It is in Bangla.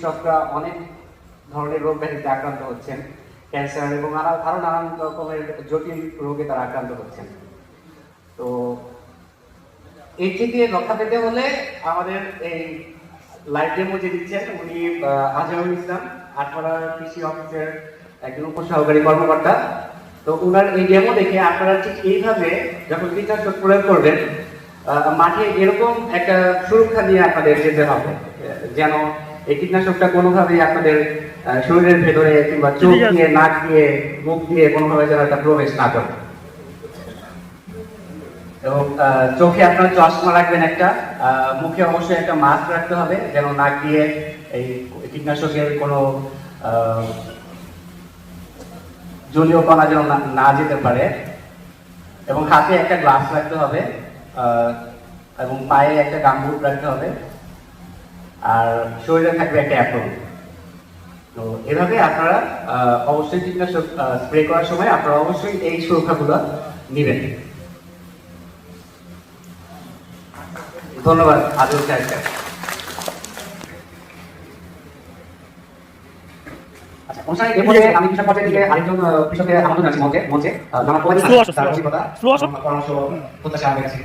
কৃষকরা অনেক ধরনের রোগ ব্যাধিতে আক্রান্ত হচ্ছেন ক্যান্সার এবং আরও আরও নানান রকমের জটিল রোগে তারা আক্রান্ত হচ্ছেন। তো এর থেকে রক্ষা পেতে হলে আমাদের এই লাইভ ডেমো যে দিচ্ছেন, উনি আজহারুল ইসলাম, আটপাড়া কৃষি অফিসের একজন উপসহকারী কর্মকর্তা। তো উনার এই ডেমো দেখে আপনারা ঠিক এইভাবে যখন কীটনাশক প্রয়োগ করবেন মাঠে এরকম একটা সুরক্ষা নিয়ে আপনাদের যেতে হবে, যেন এই কীটনাশকটা কোনোভাবেই আপনাদের শরীরের ভেতরে কিংবা চোখ দিয়ে নাক দিয়ে মুখ দিয়ে কোনোভাবে যেন একটা প্রবেশ না করে। এবং চোখে আপনার চশমা রাখবেন একটা মুখে অবশ্যই একটা মাস্ক রাখতে হবে যেন নাক দিয়ে এই কীটনাশকের কোনো আহ, জলীয় কণা যেন না- যেতে পারে। এবং হাতে একটা গ্লাস রাখতে হবে আহ, এবং পায়ে একটা গামবুট রাখতে হবে। আর শরীরে থাকবে একটা অ্যাপ্রন তো এভাবে আপনারা অবশ্যই কীটনাশক স্প্রে করার সময় আপনারা অবশ্যই এই সুরক্ষাগুলো নেবেন। ধন্যবাদ আদর সাহেবকে আচ্ছা, আমি কৃষক পর্যায়ে থেকে আরেকজন কৃষকের আমন্ত্রণ জানাচ্ছি মঞ্চে মঞ্চে। আসো। পরামর্শ প্রত্যাশা আমি রাখছি।